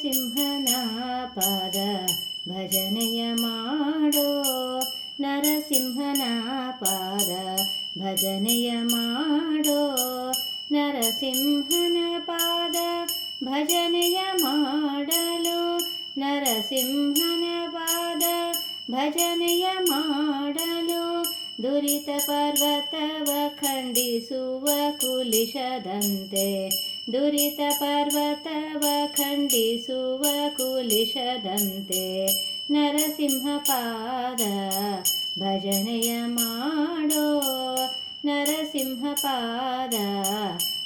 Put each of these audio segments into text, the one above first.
ನರಸಿಂಹನ ಪಾದ ಭಜನೆಯ ಮಾಡೋ ನರಸಿಂಹನ ಪಾದ ಭಜನೆಯ ಮಾಡೋ ನರಸಿಂಹನ ಪಾದ ಭಜನೆಯ ಮಾಡಲು ನರಸಿಂಹನ ಪಾದ ಭಜನೆಯ ಮಾಡಲು ದುರಿತ ಪರ್ವತವ ಖಂಡಿಸುವ ಕುಲಿಶದಂತೆ ದುರಿತ ಪರ್ವತವ ಖಂಡಿಸುವ ಕುಲಿಶದಂತೆ ನರಸಿಂಹ ಪಾದ ಭಜನೆಯ ಮಾಡೋ ನರಸಿಂಹಪಾದ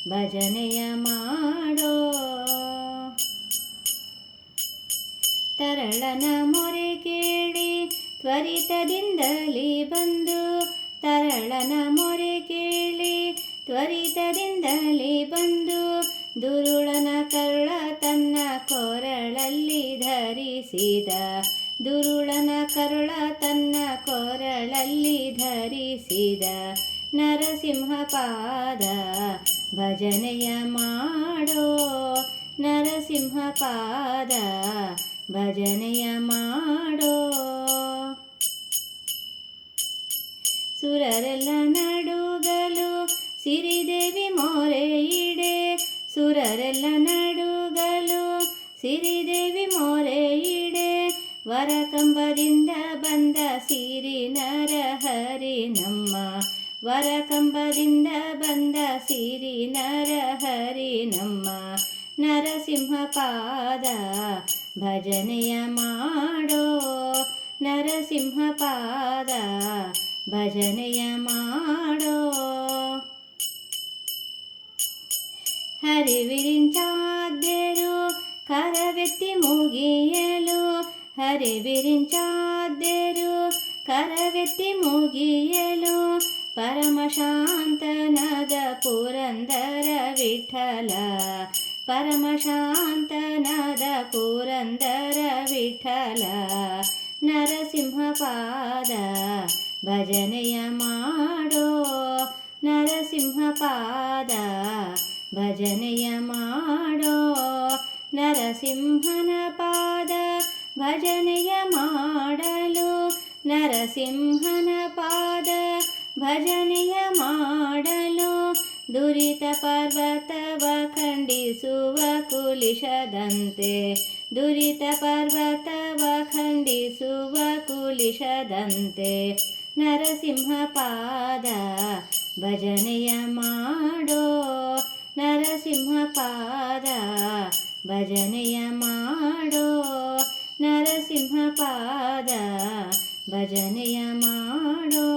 ಭಜನೆಯ ಮಾಡೋ. ತರಳನ ಮೊರೆ ಕೇಳಿ ತ್ವರಿತದಿಂದಲೇ ಬಂದು ತರಳನ ಮೊರೆ ಕೇಳಿ ತ್ವರಿತದಿಂದಲೇ ಬಂದು ದುರುಳನ ಧರಿಸಿದ ದುರುಳನ ಕರುಳ ತನ್ನ ಕೊರಳಲ್ಲಿ ಧರಿಸಿದ ನರಸಿಂಹ ಪಾದ ಭಜನೆಯ ಮಾಡೋ ನರಸಿಂಹ ಪಾದ ಭಜನೆಯ ಮಾಡೋ. ಸುರರೆಲ್ಲ ನಡುಗಲು ಸಿರಿದೇವಿ ಮೊರೆ ಇಡೆ. ಸುರರೆಲ್ಲ ನಡುಗಲು ಸಿರಿದೇವಿ ವರ ಕಂಬದಿಂದ ಬಂದ ಸಿರಿ ನರಹರಿ ನಮ್ಮ. ವರ ಕಂಬದಿಂದ ಬಂದ ಸಿರಿ ನರಹರಿ ನಮ್ಮ. ನರಸಿಂಹ ಪಾದ ಭಜನೆಯ ಮಾಡೋ. ನರಸಿಂಹ ಪಾದ ಭಜನೆಯ ಮಾಡೋ. ಹರಿವಿರಿಂಚಾದ್ಯರು ಕರವೆತ್ತಿ ಮುಗಿಯಲು ಹರಿವಿರಿಂಚಾದ್ಯರು ಕರವೆತ್ತಿ ಮುಗಿಯಲು ಪರಮಶಾಂತನಾದ ಪುರಂದರ ವಿಠಲ ಪರಮಶಾಂತನಾದ ಪುರಂದರ ವಿಠಲ ನರಸಿಂಹ ಪಾದ ಭಜನೆಯ ಮಾಡೋ ನರಸಿಂಹ ಪಾದ ಭಜನೆಯ ಮಾಡೋ ನರಸಿಂಹನ ಪಾದ ಭಜನೆಯ ಮಾಡಲು ನರಸಿಂಹನ ಪಾದ, ಭಜನೆಯ ಮಾಡಲು ದುರಿತ ಪರ್ವತವ ಖಂಡಿಸುವ ಕುಲಿಶದಂತೆ, ದುರಿತ ಪರ್ವತವ ಖಂಡಿಸುವ ಕುಲಿಶದಂತೆ, ನರಸಿಂಹ ಪಾದ ಭಜನೆಯ ಮಾಡೋ, ನರಸಿಂಹ ಪಾದ ಭಜನೆಯ ಮಾಡೋ ನರಸಿಂಹ ಪಾದ ಭಜನೆಯ ಮಾಡೋ